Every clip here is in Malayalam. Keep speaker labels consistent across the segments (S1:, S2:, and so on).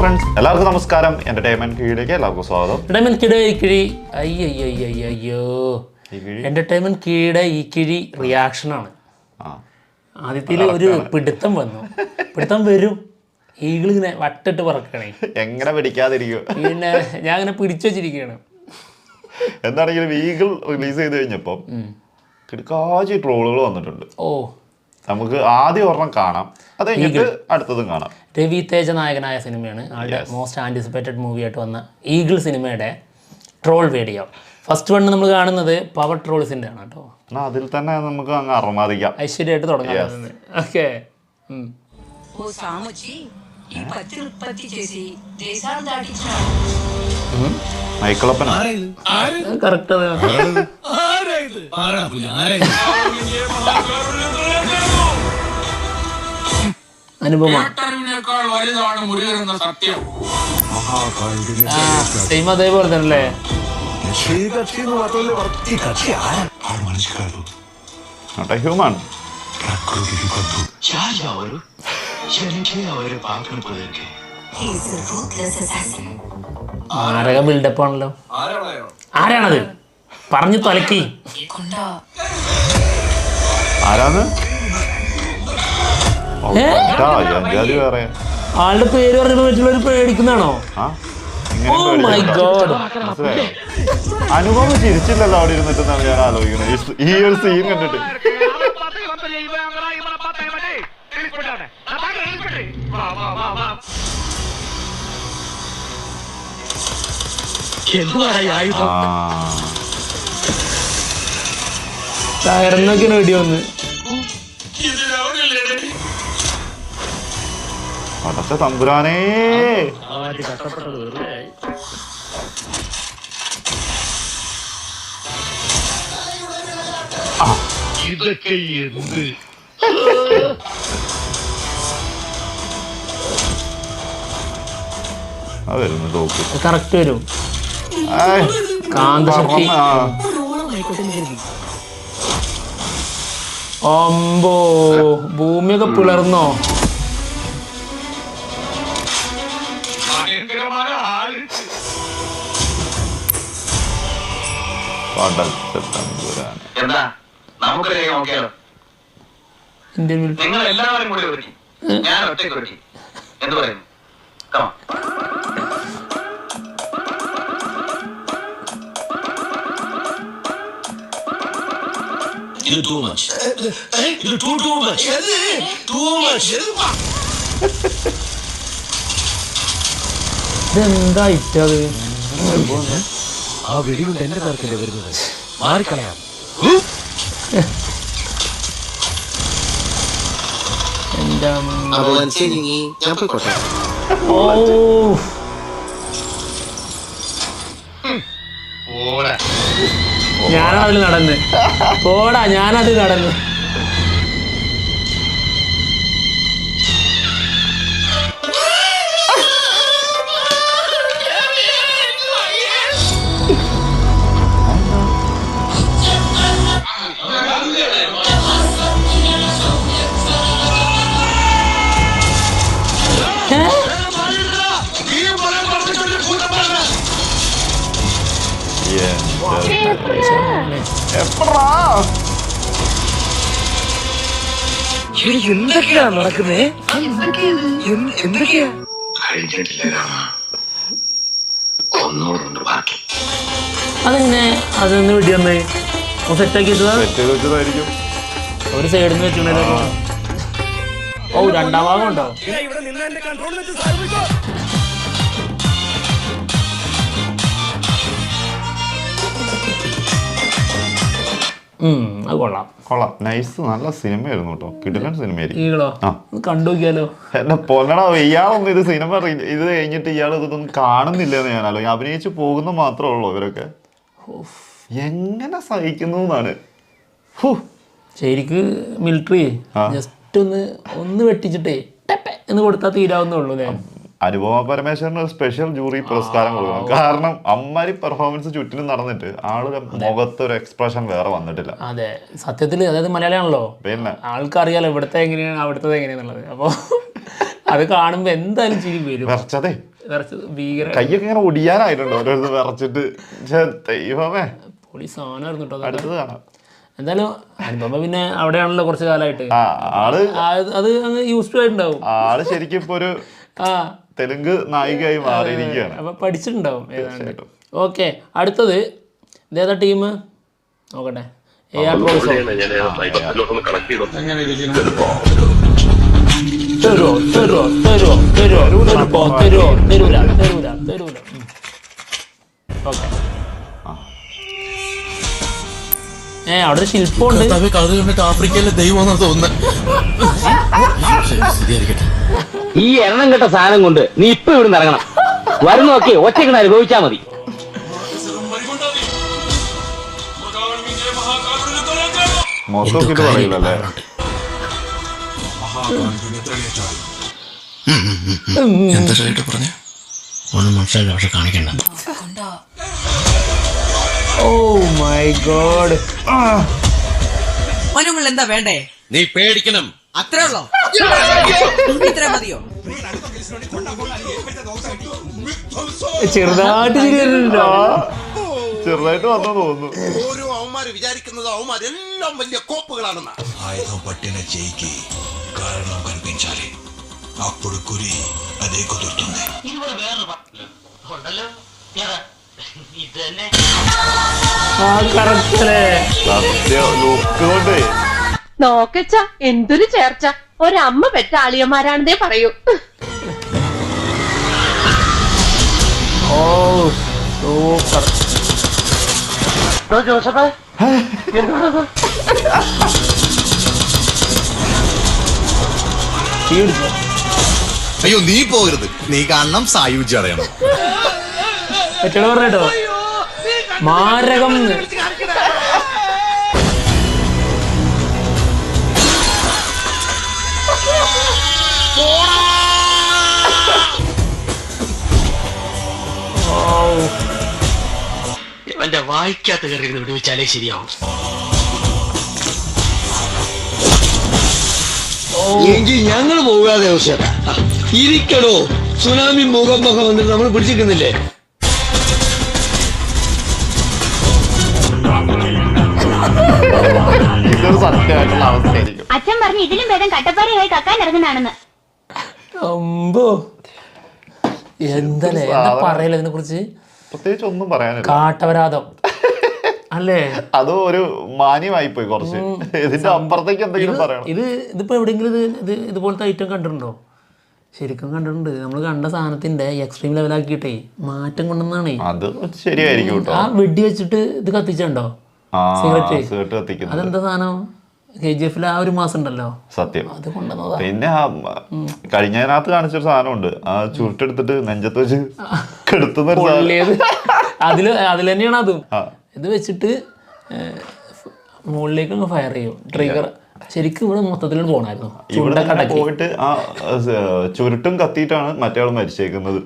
S1: ഫ്രണ്ട്സ് എല്ലാവർക്കും നമസ്കാരം. എന്റർടൈൻമെന്റ് കീഴിലേക്ക് എല്ലാവർക്കും സ്വാഗതം.
S2: എന്റർടൈൻമെന്റ് കിട ഈ കിഴി. അയ്യോ
S1: കിഴി?
S2: എന്റർടൈൻമെന്റ് കിഴിയുടെ ഈ കിഴി റിയാക്ഷൻ ആണ്. ആദ്യത്തിൽ ഒരു പിടുത്തം വന്നു. പിടുത്തം വരും. ഈഗിൾ ഇങ്ങനെ വട്ടിട്ട് പറക്കണേ.
S1: എങ്ങനെ പിടിക്കാതിരിക്കും?
S2: പിന്നെ ഞാൻ ഇങ്ങനെ പിടിച്ചു വെച്ചിരിക്കുകയാണ്
S1: എന്താണെങ്കിലും ഈഗിൾ റിലീസ് ചെയ്ത് കഴിഞ്ഞപ്പം കിടക്കാച്ചി ട്രോളുകൾ വന്നിട്ടുണ്ട്.
S2: ഓ.
S1: നമുക്ക് ആദ്യം ഒരെണ്ണം കാണാം. അത് കഴിഞ്ഞിട്ട് അടുത്തതും കാണാം.
S2: രവി തേജ നായകനായ സിനിമയാണ് ആളുടെ മോസ്റ്റ് ആന്റിസിപ്പേറ്റഡ് മൂവിയായിട്ട് വന്ന ഈഗിൾ സിനിമയുടെ ട്രോൾ വീഡിയോ. ഫസ്റ്റ് വൺ നമ്മൾ കാണുന്നത് പവർ ട്രോൾസിന്റെ ആണ് കേട്ടോ.
S1: എന്നാൽ അതിൽ തന്നെ നമുക്ക് അങ്ങ് അറമാദിക്കാം
S2: ഐശ്വര്യമായിട്ട് തുടങ്ങാം. ഓക്കെ.
S1: മൈക്കിളപ്പൻ
S2: കറക്റ്റ് അനുപമ.
S3: കേട്ടറിവിനേക്കാൾ സത്യം.
S2: അതേപോലെ തന്നെ അല്ലേ ശരീരക്ഷി കക്ഷി ആരാണത്? പറഞ്ഞു തലക്കി.
S1: ആരാണ്?
S2: ആളുടെ പേര് പറഞ്ഞപ്പോ മറ്റുള്ളവർ പേടിക്കുന്നതാണോ?
S1: അനുഭവം ചിരിച്ചില്ലല്ലോ അവിടെ ഇരുന്നിട്ടെന്നാണ് ഞാൻ ആലോചിക്കുന്നത്. ഈ ഒരു സീൻ കണ്ടിട്ട്.
S2: തകർന്നൊക്കെയാണ് വെടി വന്ന്
S1: പടച്ച തമ്പുരാനേ.
S4: ഇതൊക്കെ എന്ത്?
S1: ആ വരുന്നു തോക്ക്?
S2: കറക്റ്റ് വരും.
S1: ഏയ്,
S2: കാന്തശക്തി
S1: ആ,
S2: അമ്പോ ഭൂമിയൊക്കെ പിളർന്നോ?
S1: പടച്ച തമ്പുരാനെ
S5: എന്താ? നമുക്കൊരു കൈ നോക്കിയാലോ? നിങ്ങൾ എല്ലാവരും കൂടി ഒരുക്കി. ഞാൻ ഒറ്റയ്ക്ക് ഒരുക്കി. എന്ത് പറയുന്നു. കമാ
S4: ഇത് ടൂ മച്ച് ഇത് too too much too much
S2: ഇതെന്താ ഇറ്റത്
S4: ആ വെടികൊണ്ട് എന്റെ നേർക്കല്ലേ വരുന്നത്? മാറിക്കളയാം.
S6: ഞാൻ പോയിക്കോട്ടെ.
S2: ഓ. ഞാനതിൽ നടന്ന്. പോടാ ഞാനത് നടന്ന്.
S1: എപ്പടാ
S4: എന്തൊക്കെയാ നടക്കുന്നേ? എന്തൊക്കെയാ?
S7: കഴിഞ്ഞിട്ടില്ല രാമ. ഒന്നുകൂടുണ്ട് ബാക്കി.
S2: അതെങ്ങനെ? അതൊന്ന് വെടി വന്ന്? സെറ്റാക്കി
S1: വെച്ചതായിരിക്കും.
S2: ഒരു സൈഡിൽ നിന്ന് വെച്ചിട്ടുണ്ടായിരുന്നു ഓ രണ്ടാം ഭാഗം ഉണ്ടോ? അത് കൊള്ളാം.
S1: കൊള്ളാം. നൈസ് നല്ല സിനിമയായിരുന്നു കേട്ടോ. കിടിലൻ സിനിമയായിരിക്കും.
S2: കണ്ടു നോക്കിയാലോ?
S1: എന്നെ പൊന്നടാ ഇയാളൊന്നും ഇത് സിനിമ ഇത് കഴിഞ്ഞിട്ട് ഇയാൾ ഇതൊന്നും കാണുന്നില്ല എന്ന് ഞാനല്ലോ അഭിനയിച്ച് പോകുന്ന മാത്രമേ ഉള്ളൂ ഇവരൊക്കെ. എങ്ങനെ സഹിക്കുന്നു എന്നാണ്.
S2: ശരിക്ക് മിലിറ്ററി ജസ്റ്റ് ഒന്ന് ഒന്ന് വെട്ടിച്ചിട്ടേ എന്ന് കൊടുത്താൽ തീരാവുന്നേ ഉള്ളൂ അല്ലേ?
S1: അനുപമ പരമേശ്വരന് ഒരു സ്പെഷ്യൽ ജൂറി പുരസ്കാരം കൊടുക്കണം. കാരണം അമ്മാരി പെർഫോമൻസ് ചുറ്റിനും നടന്നിട്ട് ആളുടെ മുഖത്ത് ഒരു എക്സ്പ്രഷൻ വേറെ വന്നിട്ടില്ല.
S2: അതെ. സത്യത്തിൽ അതായത് മലയാളിയാണല്ലോ.
S1: പിന്നെ.
S2: ആൾക്കറിയാലോ ഇവിടുത്തെ എങ്ങനെയാണ് അവിടുത്തെ എങ്ങനെയാന്നുള്ളത്. അപ്പോൾ അത് കാണുമ്പോ എന്തായാലും ചിരി വരും.
S1: വിറച്ചതേ. കൈയൊക്കെ ഇങ്ങനെ ഒടിയാനായിട്ടുണ്ട്. ഓരോരുത്തർ വിറച്ചിട്ട്. ദൈവമേ.
S2: പൊളി സാധനമായിരുന്നു കേട്ടോ
S1: അടുത്തത് കാണാം.
S2: എന്തായാലും അനുപമ പിന്നെ അവിടെയാണല്ലോ കുറച്ച് കാലമായിട്ട്.
S1: ആൾ
S2: അത് അത് യൂസ്ഫുൾ യൂസ് ടു ആയിട്ടുണ്ടാവും.
S1: ആൾ ശരിക്കും ഇപ്പൊ ഒരു
S2: ആ.
S1: തെലുങ്ക് നായികയായി മാറിയിരിക്കുകയാണ്
S2: അപ്പൊ പഠിച്ചിട്ടുണ്ടാവും ഏതാണ്ട്. ഓക്കെ അടുത്തത് ഇതേതാ ടീം നോക്കട്ടെ എ ആർ തരൂല തരൂല തരൂല ഓക്കെ ഏ അവിടെ ഒരു ശില്പമുണ്ട്.
S4: കണ്ടിട്ട് ആഫ്രിക്കയിലെ ദൈവം തോന്നുന്നത് ശരിയായിരിക്കട്ടെ.
S8: ഈ എണ്ണം കെട്ട സാധനം കൊണ്ട് നീ ഇപ്പൊ ഇവിടുന്ന് ഇറങ്ങണം. വരുന്നൊക്കെ ഒറ്റയ്ക്ക് അനുഭവിച്ചാ മതി.
S1: പറയില്ലല്ലേ
S4: എന്താ ചേട്ടാ പറഞ്ഞ? ഒന്നും മനസ്സിലായില്ല പക്ഷെ കാണിക്കണ്ട.
S2: ഓ മൈ ഗോഡ്
S9: മനുങ്ങൾ എന്താ വേണ്ടേ?
S4: നീ പേടിക്കണം.
S9: അത്രേ ഉള്ളോ? ഇത്ര മതിയോ?
S2: ചെറുതായിട്ട് ശരിയല്ലോ
S1: ചെറുതായിട്ട് വന്നു തോന്നുന്നു.
S4: ഓരോ അവന്മാര് വിചാരിക്കുന്നത് അവന്മാരെല്ലാം വലിയ കോപ്പുകളാണെന്ന്.
S7: ആയുധം പട്ടിണ ചെയ്ക്ക് കാരണം കൽപ്പിച്ചാലേ. അപ്പോൾ
S2: കുരി അതേ
S1: കുതിർത്തുന്നേ. വേറെ ഉണ്ടല്ലോ.
S10: നോക്കച്ച എന്തൊരു ചേർച്ച. ഒരമ്മ പെറ്റ ആളിയന്മാരാണെന്നേ പറയൂ.
S2: ഓ സൂപ്പർ.
S4: അയ്യോ നീ പോകരുത്. നീ കാണണം സായുജ്യ
S2: മറ്റുള്ള പറഞ്ഞോ മാരകം.
S8: എന്റെ വായിക്കാത്ത കയറി വിടുവിച്ചാലേ ശരിയാവും.
S6: എങ്കിൽ ഞങ്ങൾ പോകാതെ ഇരിക്കണോ ഇരിക്കടോ. സുനാമി ഭൂകമ്പൊക്കെ വന്നിട്ട് നമ്മൾ പിടിച്ചിരിക്കുന്നില്ലേ?
S1: ഇതൊരു സത്യമായിട്ടുള്ള അവസ്ഥയായിരിക്കും.
S10: അച്ഛൻ പറഞ്ഞു ഇതിലും ഭേദം കട്ടപ്പാറയായി കക്കാൻ ഇറങ്ങുന്നതാണെന്ന്.
S2: അമ്പോ എന്തല്ലേ? എന്താ പറയല ഇതിനെ കുറിച്ച്
S1: പ്രത്യേകിച്ച് ഒന്നും പറയാനില്ല.
S2: കാട്ടവരാതം അല്ലേ?
S1: അത് ഒരു മാന്യമായി പോയി കുറച്ച്. ഇതിന്റെ അപ്പുറത്തേക്ക് എന്തെങ്കിലും പറയണം.
S2: ഇത് ഇതിപ്പോ എവിടെയെങ്കിലും ഇത് ഇത് ഇതുപോലത്തെ ഐറ്റം കണ്ടിട്ടുണ്ടോ? ശരിക്കും കണ്ടിട്ടുണ്ട്. നമ്മൾ കണ്ട സാധനത്തിന്റെ എക്സ്ട്രീം ലെവലാക്കിയിട്ടേ മാറ്റം കൊണ്ടുവന്നാണേ.
S1: അത് ശരിയായിരിക്കും
S2: ആ വെടി വെച്ചിട്ട് ഇത് കത്തിച്ചുണ്ടോ സിഗരറ്റ്. അതെന്താ സാധനം? കെ ജി എഫിൽ ആ ഒരു മാസം ഉണ്ടല്ലോ?
S1: സത്യം.
S2: അത് കൊണ്ടുവന്നതാ.
S1: പിന്നെ കഴിഞ്ഞതിനകത്ത് കാണിച്ചൊരു സാധനമുണ്ട്. ആ ചുരുട്ടെടുത്തിട്ട് നെഞ്ചത്ത് വെച്ച് കെടുത്തുന്ന
S2: അതിൽ അതിൽ തന്നെയാണ് അതും. ഇത് വെച്ചിട്ട് മുകളിലേക്ക് ഫയർ ചെയ്യും. ട്രിഗർ ശരിക്കും ഇവിടെ മൊത്തത്തിൽ പോണായിരുന്നു.
S1: ഇവിടെ പോയിട്ട് ആ ചുരുട്ടും കത്തിയിട്ടാണ് മറ്റേ മരിച്ചേക്കുന്നത്.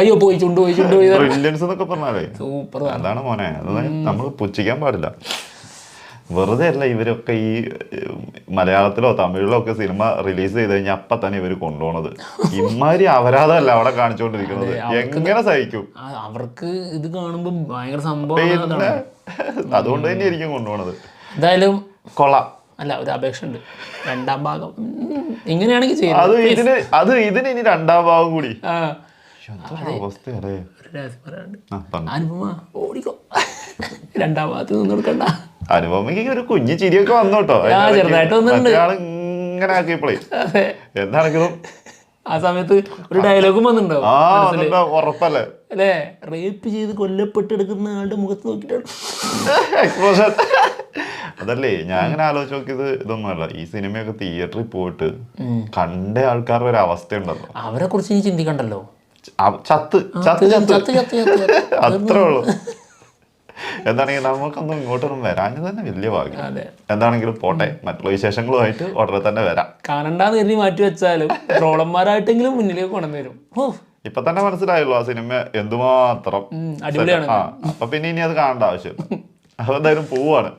S2: അയ്യോ പോയി ചുണ്ട് പോയി ചുണ്ട് പോയി.
S1: ബ്രില്യൻസ് എന്നൊക്കെ പറഞ്ഞാലേ.
S2: സൂപ്പർ
S1: അതാണ് മോനെ. നമ്മൾ പുച്ഛിക്കാൻ പാടില്ല. വെറുതെ അല്ല ഇവരൊക്കെ ഈ മലയാളത്തിലോ തമിഴിലോ ഒക്കെ സിനിമ റിലീസ് ചെയ്ത് കഴിഞ്ഞാൽ അപ്പൊ തന്നെ ഇവർ കൊണ്ടുപോണത്. ഇമാതിരി അപരാധമല്ല അവിടെ കാണിച്ചുകൊണ്ടിരിക്കുന്നത് എങ്ങനെ സഹിക്കും?
S2: അവർക്ക് ഇത് കാണുമ്പോൾ ഭയങ്കര സംഭവം
S1: അതുകൊണ്ട് തന്നെ ആയിരിക്കും കൊണ്ടുപോണത്.
S2: എന്തായാലും
S1: കൊള്ളാം.
S2: അല്ല ഒരു അപേക്ഷ ഉണ്ട് രണ്ടാം ഭാഗം. ഇങ്ങനെയാണെങ്കിൽ
S1: അത് ഇതിന് അത് ഇതിന് ഇനി രണ്ടാം ഭാഗം കൂടി.
S2: അനുപമ ഓടിക്കോ. രണ്ടാം ഭാഗത്ത് നിന്ന് കൊടുക്കണ്ട.
S1: അനുപമയ്ക്ക് ഒരു കുഞ്ഞു ചിരിയൊക്കെ
S2: ചെറുതായിട്ട് വന്നിട്ടുണ്ട്.
S1: മറ്റേ ആൾ ഇങ്ങനെ ആക്കിയപ്പോഴേ എന്താണെങ്കിലും
S2: ആ സമയത്ത് ഒരു ഡയലോഗും വന്നിട്ടുണ്ടോ
S1: ഉറപ്പല്ലേ?
S2: അല്ലേ? റേപ്പ് ചെയ്ത് കൊല്ലപ്പെട്ടെടുക്കുന്ന ആളുടെ മുഖത്ത് നോക്കിയിട്ടാണ്.
S1: എക്സ്പ്ലോഷൻ അതല്ലേ ഞാൻ അങ്ങനെ ആലോചിച്ച് നോക്കിയത് ഇതൊന്നുമല്ല ഈ സിനിമയൊക്കെ തിയേറ്ററിൽ പോയിട്ട് കണ്ട ആൾക്കാരുടെ ഒരു അവസ്ഥ ഉണ്ടല്ലോ
S2: അവരെ കുറിച്ച് നീ ചിന്തിക്കണ്ടല്ലോ?
S1: ചത്ത് ചത്ത്
S2: ചത്ത്.
S1: അത്രേ ഉള്ളൂ. എന്താണെങ്കിൽ നമുക്കൊന്നും ഇങ്ങോട്ടൊന്നും വരാൻ തന്നെ വലിയ ഭാഗ്യം. എന്താണെങ്കിലും പോട്ടെ മറ്റുള്ള വിശേഷങ്ങളുമായിട്ട് ഉടനെ തന്നെ വരാം.
S2: കാണണ്ടാന്ന് കരുതി മാറ്റി വെച്ചാലും ട്രോളന്മാരായിട്ടെങ്കിലും മുന്നിലേക്ക് കൊണ്ടുവരും വരും
S1: ഇപ്പൊ തന്നെ മനസ്സിലായല്ലോ ആ സിനിമ എന്തുമാത്രം
S2: അടിപൊളിയാണ്.
S1: അപ്പൊ പിന്നെ ഇനി അത് കാണേണ്ട ആവശ്യം അതെന്തായാലും പോവാണ്.